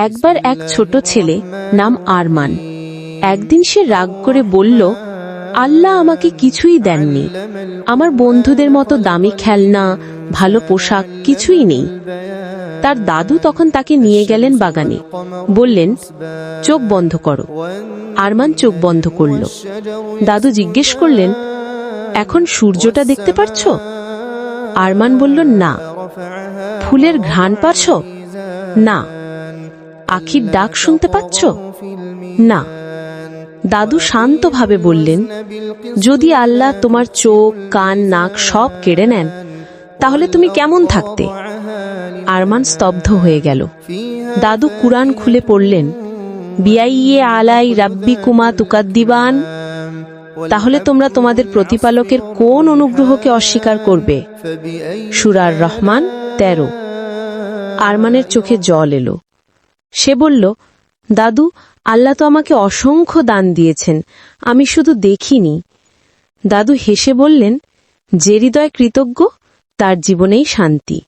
একবার এক ছোট ছেলে নাম আরমান। একদিন সে রাগ করে বলল, আল্লাহ আমাকে কিছুই দেননি। আমার বন্ধুদের মতো দামি খেলনা, ভালো পোশাক কিছুই নেই। তার দাদু তখন তাকে নিয়ে গেলেন বাগানে। বললেন, চোখ বন্ধ করো। আরমান চোখ বন্ধ করল। দাদু জিজ্ঞেস করলেন, এখন সূর্যটা দেখতে পারছ? আরমান বলল, না। ফুলের ঘ্রাণ পাচ্ছ না। আখির ডাক শুনতে পাচ্ছ? না। দাদু শান্তভাবে বললেন, যদি আল্লাহ তোমার চোখ, কান, নাক সব কেড়ে নেন, তাহলে তুমি কেমন থাকতে? আরমান স্তব্ধ হয়ে গেল। দাদু কুরআন খুলে পড়লেন বিয়াইয়ে আলাই রাব্বি কুমা তুকাদ্দিবান, তাহলে তোমরা তোমাদের প্রতিপালকের কোন অনুগ্রহকে অস্বীকার করবে? সুরার রহমান তেরো। আরমানের চোখে জল এলো। সে বলল, দাদু, আল্লাহ তো আমাকে অসংখ্য দান দিয়েছেন, আমি শুধু দেখিনি। দাদু হেসে বললেন, যে হৃদয় কৃতজ্ঞ, তার জীবনেই শান্তি।